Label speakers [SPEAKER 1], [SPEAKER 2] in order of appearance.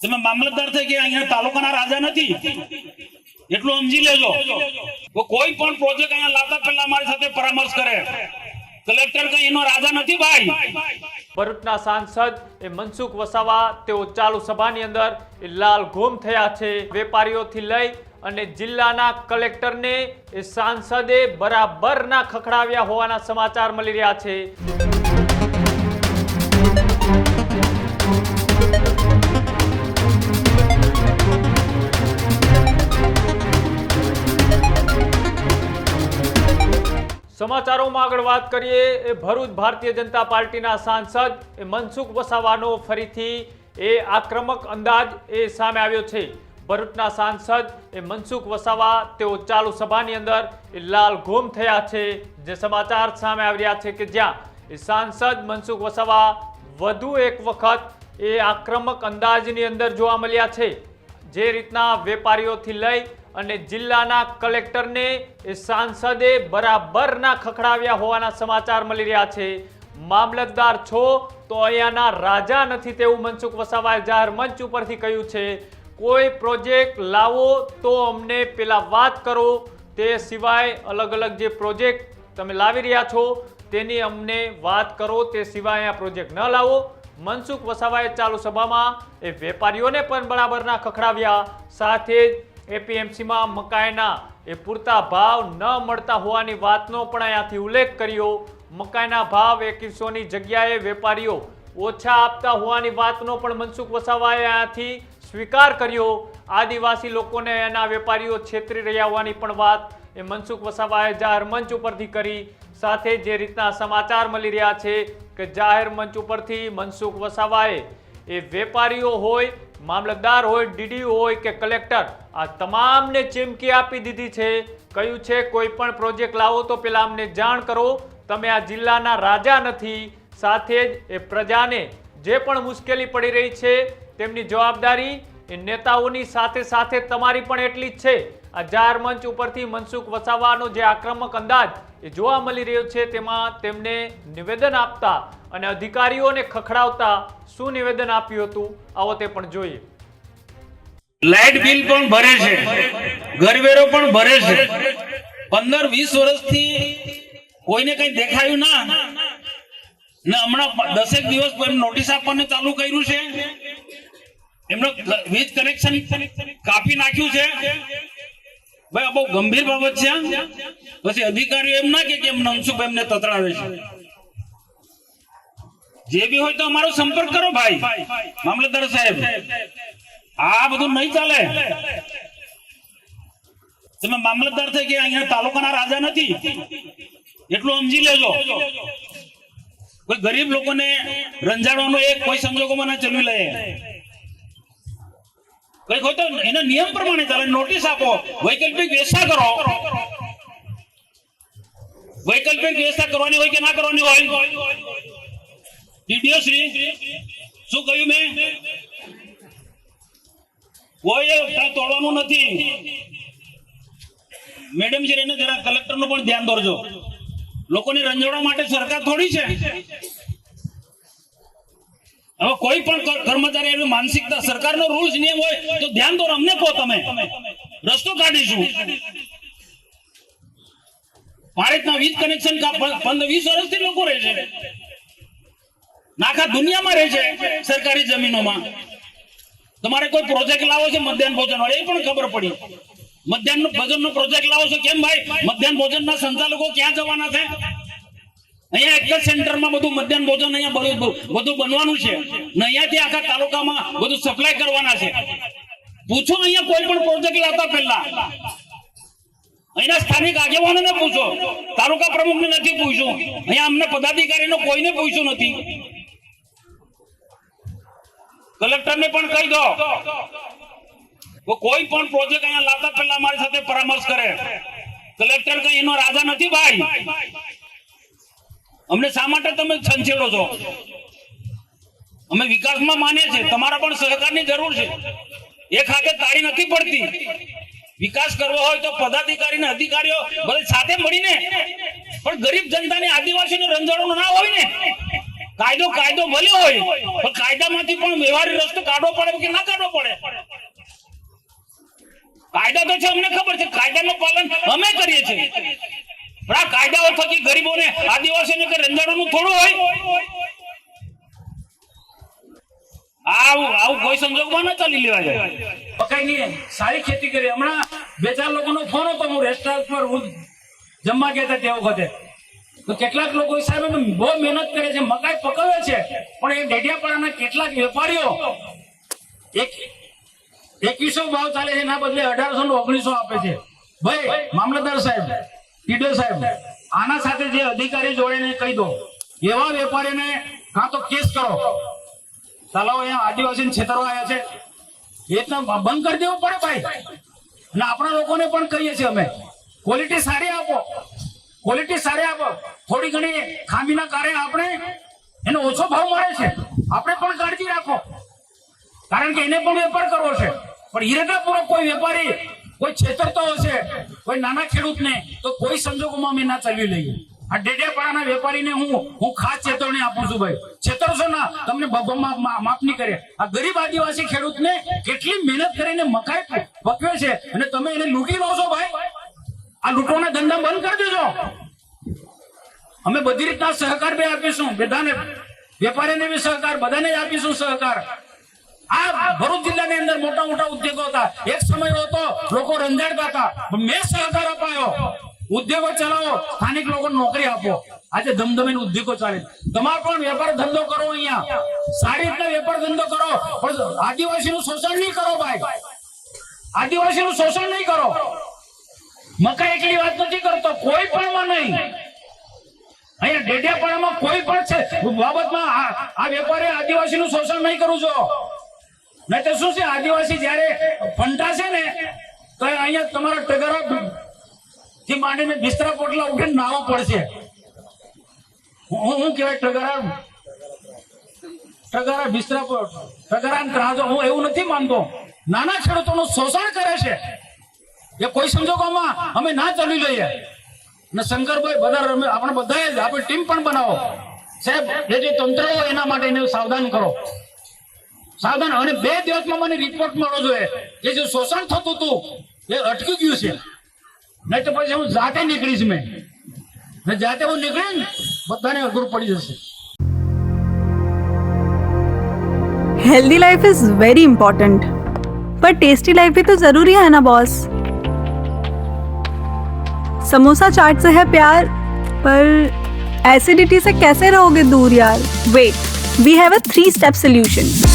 [SPEAKER 1] તમે મામલતદાર થઈ ગયા અહીંયા તાલુકાના રાજા નથી, એટલું સમજી લેજો. કોઈ પણ પ્રોજેક્ટ અહીંયા લાવતા પહેલા મારી સાથે પરામર્શ કરે. કલેક્ટર કઈ એનો રાજા નથી ભાઈ.
[SPEAKER 2] ભરૂચના સાંસદ એ મનસુખ વસાવા, તેઓ ચાલુ સભાની અંદર એ લાલ ઘોમ થયા છે વેપારીઓથી લઈ અને જિલ્લાના કલેક્ટરને એ સાંસદે બરાબરના ખખડાવ્યા હોવાના સમાચાર મળી રહ્યા છે. સમાચારોમાં આગળ વાત કરીએ, એ ભરૂચ ભારતીય જનતા પાર્ટીના સાંસદ, એ મનસુખ વસાવાનો ફરીથી, એ આક્રમક અંદાજ એ સામે આવ્યો છે. ભરૂચના સાંસદ, એ મનસુખ વસાવા, તેઓ ચાલુ સભાની અંદર, એ લાલ ગોમ થયા છે. જે સમાચાર સામે આવી રહ્યા છે કે જ્યાં, એ સાંસદ મનસુખ વસાવા વધુ એક વખત, એ આક્રમક અંદાજની અંદર જોવા મળ્યા છે. જે રીતના વેપારીઓથી લઈ અને જિલ્લાના કલેક્ટરને સાંસદે બરાબરના ખખડાવ્યા હોવાના સમાચાર મળી રહ્યા છે. મામલતદાર છો તો અહીંયાના રાજા નથી તેવું મનસુખ વસાવાએ જાહેર મંચ ઉપરથી કહ્યું છે. કોઈ પ્રોજેક્ટ લાવો તો અમને પેલા વાત કરો. તે સિવાય અલગ અલગ જે પ્રોજેક્ટ તમે લાવી રહ્યા છો તેની અમને વાત કરો. તે સિવાય અહીંયા પ્રોજેક્ટ ન લાવો. મનસુખ વસાવાએ ચાલુ સભામાં એ વેપારીઓને પણ બરાબરના ખખડાવ્યા. સાથે જ એપીએમસીમાં મકાઈના એ પૂરતા ભાવ ન મળતા હોવાની વાતનો પણ અહીંયાથી ઉલ્લેખ કર્યો. મકાઈના ભાવ એકવીસોની જગ્યાએ વેપારીઓ ઓછા આપતા હોવાની વાતનો પણ મનસુખ વસાવાએ અહીંયાથી સ્વીકાર કર્યો. આદિવાસી લોકોને એના વેપારીઓ છેતરી રહ્યા હોવાની પણ વાત એ મનસુખ વસાવાએ જાહેર મંચ ઉપરથી કરી. સાથે જે રીતના સમાચાર મળી રહ્યા છે કે જાહેર મંચ ઉપરથી મનસુખ વસાવાએ, એ વેપારીઓ હોય, મામલતદાર હોય, ડીડી હોય કે કલેક્ટર, આ તમામને ચીમકી આપી દીધી છે. કહ્યું છે, કોઈ પણ પ્રોજેક્ટ લાવો તો પેલા અમને જાણ કરો. તમે આ જિલ્લાના રાજા નથી. સાથે જ એ પ્રજાને જે પણ મુશ્કેલી પડી રહી છે, તેમની જવાબદારી એ નેતાઓની સાથે સાથે તમારી પણ એટલી જ છે. જાહેર મંચ ઉપરથી મનસુખ વસાવાનો જે આક્રમક અંદાજ એ જોવા મળી રહ્યો છે, તેમાં તેમને નિવેદન આપતા અને અધિકારીઓને ખખડાવતા શું નિવેદન આપ્યું હતું, આવો તે પણ જોઈએ.
[SPEAKER 1] લાઇટ બિલ પણ ભરે છે, ઘરવેરો પણ ભરે છે. પંદર, વીસ વર્ષથી કોઈને કઈ દેખાયું ના. ને હમણાં દસેક દિવસ નોટિસ આપવાનું ચાલુ કર્યું છે. એમનો વીજ કનેક્શન કાપી નાખ્યું છે. ભાઈ, આ બહુ ગંભીર બાબત છે પછી અધિકારીઓ એમ ના કે કેમ નમસુખ એમને તતડાવે છે. જે બી હોય તો અમારો સંપર્ક કરો ભાઈ. મામલતદાર સાહેબ, આ બધું નહીં ચાલે. તમે મામલતદાર થઈ કે અહીંયા તાલુકાના રાજા નથી, એટલું સમજી લેજો. કોઈ ગરીબ લોકોને રંજાડવાનો એક કોઈ સંજોગોમાં ના ચલવી લે. કઈ હોય તો એના નિયમ પ્રમાણે ચાલે. નોટિસ આપો. વૈકલ્પિક વ્યવસ્થા કરો. વૈકલ્પિક વ્યવસ્થા કરવાની હોય કે ના કરવાની હોય? ડીડીઓ શ્રી, શું કહ્યું મેં? કોઈ તોડવાનું નથી. મેડમ છે એને જરા કલેક્ટરનું પણ ધ્યાન દોરજો. લોકોને રંજવવા માટે સરકાર થોડી છે. હવે કોઈ પણ કર્મચારી એવી માનસિકતા, સરકારનો રૂલ્સ નિયમ હોય, તો ધ્યાન દોર અમને કહો તમે. રસ્તો કાઢીશું. ભારતના વીજ કનેક્શન પંદર, વીસ વર્ષથી લોકો રહે છે. નાખા દુનિયામાં રહે છે સરકારી જમીનોમાં. તમારે કોઈ પ્રોજેક્ટ લાવો છે મધ્યાહન ભોજન વાળો? એ પણ ખબર પડી. મધ્યાહન ભોજન નો પ્રોજેક્ટ લાવો છો કેમ ભાઈ? મધ્યાહન ભોજન ના સંચાલકો ક્યાં જવાના છે? અહીંયા એક જ સેન્ટરમાં બધું મધ્યાહન ભોજન અહીંયા બધું બનવાનું છે. ને અહીંયાથી આખા તાલુકામાં બધું સપ્લાય કરવાના છે. પૂછો અહીંયા કોઈ પણ પ્રોજેક્ટ લાવતા પહેલા. અહીંના સ્થાનિક આગેવાનોને પૂછો. તાલુકા પ્રમુખને નથી પૂછ્યું. અહીંયા અમને પદાધિકારીનો કોઈને પૂછ્યું નથી. કલેક્ટરને પણ કહી દો. કોઈ પણ પ્રોજેક્ટ અહીંયા લાવતા પહેલા અમારી સાથે પરામર્શ કરે. કલેક્ટર કઈ એનો રાજા નથી ભાઈ. અમને શા માટે તમે છંછેડો છો? અમે વિકાસમાં માનીએ છીએ. તમારા પણ સહકારની જરૂર છે. એક હાથે તાળી નથી પડતી. વિકાસ કરવો હોય તો પદાધિકારી ને અધિકારીઓ ભલે સાથે મળીને, પણ ગરીબ જનતાની આદિવાસીને રંજાડો ના હોય ને. કાયદો કાયદો ભલે હોય, પણ કાયદામાંથી પણ વ્યવહારિક રસ્તો કાઢવો પડે કે ના કાઢવો પડે? કાયદા તો છે અમને ખબર છે. કાયદાનું પાલન અમે કરીએ છીએ. પણ આ કાયદાઓ થકી ગરીબોને આદિવાસીઓને કે રંજાડાનું થોડું હોય. આવું આવું કોઈ સંજોગમાં ના ચાલી લેવા જાય. કઈ નહીં સારી ખેતી કરી. હમણાં બે ચાર લોકોનો ફોન હતો, હું રેસ્ટોરન્ટ પર હું જમવા ગયા હતા તે વખતે. તો કેટલાક લોકો સાહેબ બહુ મહેનત કરે છે, મકાઈ પકવે છે, પણ એ ડેડિયાપાડાના કેટલાક વેપારીઓ એક, એકવીસો ભાવ ચાલે છે એના બદલે અઢારસો ને ઓગણીસો આપે છે. ભાઈ, મામલતદાર સાહેબ ટીડો સાહેબ, આના સાથે જે અધિકારી જોડે કહી દો એવા વેપારીને કાં તો કેસ કરો. તલાવ અહીંયા આદિવાસી છેતરવા આવ્યા છે. એ તો બંધ કરી દેવું પડે ભાઈ. અને આપણા લોકોને પણ કહીએ છીએ અમે ક્વોલિટી સારી આપો. ક્વોલિટી સારી આપો. થોડી ઘણી ખામીના કારણે આપણે એનો ઓછો ભાવ મળે છે. આપણે પણ કાળજી રાખો. કારણ કે એને પણ વેપાર કરવો છે. પણ ઈરાદાપૂર્વક કોઈ વેપારી કોઈ છેતરતો હશે, કોઈ નાના ખેડૂતને, તો કોઈ સંજોગોમાં અમે ના ચલવી લઈએ. આ ડેડિયાપાડાના વેપારીને હું હું ખાસ ચેતવણી આપું છું ભાઈ. છેતરશો ના, તમને મા- મા- માફ નહીં કરે. આ ગરીબ આદિવાસી ખેડૂતને કેટલી મહેનત કરીને મકાઈ પકવે છે અને તમે એને લૂંટી લો છો ભાઈ. આ લૂંટવાના ધંધા બંધ કરી દેજો. અમે બધી રીતના સહકાર બે આપીશું, બધાને, વેપારીને બી સહકાર, બધાને જ આપીશું સહકાર. આ ભરૂચ જિલ્લાની અંદર મોટા મોટા ઉદ્યોગો હતા. એક સમય હતો, લોકો રંજાડતા હતા. મેં સહકાર અપાયો. ઉદ્યોગો ચલાવો, સ્થાનિક લોકો નોકરી આપો. આજે ધમધમીને ઉદ્યોગો ચાલે તમારે પણ વેપાર ધંધો કરો અહીંયા. સારી રીતના વેપાર ધંધો કરો. પણ આદિવાસીનું શોષણ નહીં કરો ભાઈ. આદિવાસીનું શોષણ નહીં કરો. મકા એકલી વાત નથી કરતો. કોઈ પણ માં નહીં. અહીંયા ડેડિયાપાડામાં કોઈ પણ છે. બાબતમાં આ વેપારી આદિવાસીનું શોષણ નહીં કરું છો. નહીં તો શું છે, આદિવાસી જયારે ફંટાશે ને, તો અહીંયા તમારા ટગરો થી માંડીને બિસ્તરા પોટલા ઉઠીને નાવો પડશે. હું હું કહેવાય ટગરા? ટગરા બિસ્તરા પોટ ટગરા ત્રાજો હું એવું નથી માનતો. નાના ખેડૂતોનું શોષણ કરે છે. એ કોઈ સંજોગોમાં અમે ના ચાલી લઈએ ને શંકરભાઈ બધા આપણે બધાએ જ, આપણે ટીમ પણ બનાવો. સાહેબ જે તંત્ર હોય એના માટે સાવધાન કરો. સાવધાન અને બે દિવસમાં મને રિપોર્ટ મળવો જોઈએ કે જે શોષણ થતું હતું એ અટકી ગયું છે નહીં તો પછી હું જાતે નીકળીશ મેં ને જાતે હું નીકળીને બધાને અઘરું પડી જશે
[SPEAKER 3] healthy life is very important पर टेस्टी लाइफ भी तो जरूरी है ना बॉस समोसा चाट से है प्यार पर एसिडिटी से कैसे रहोगे दूर यार wait we have a three step solution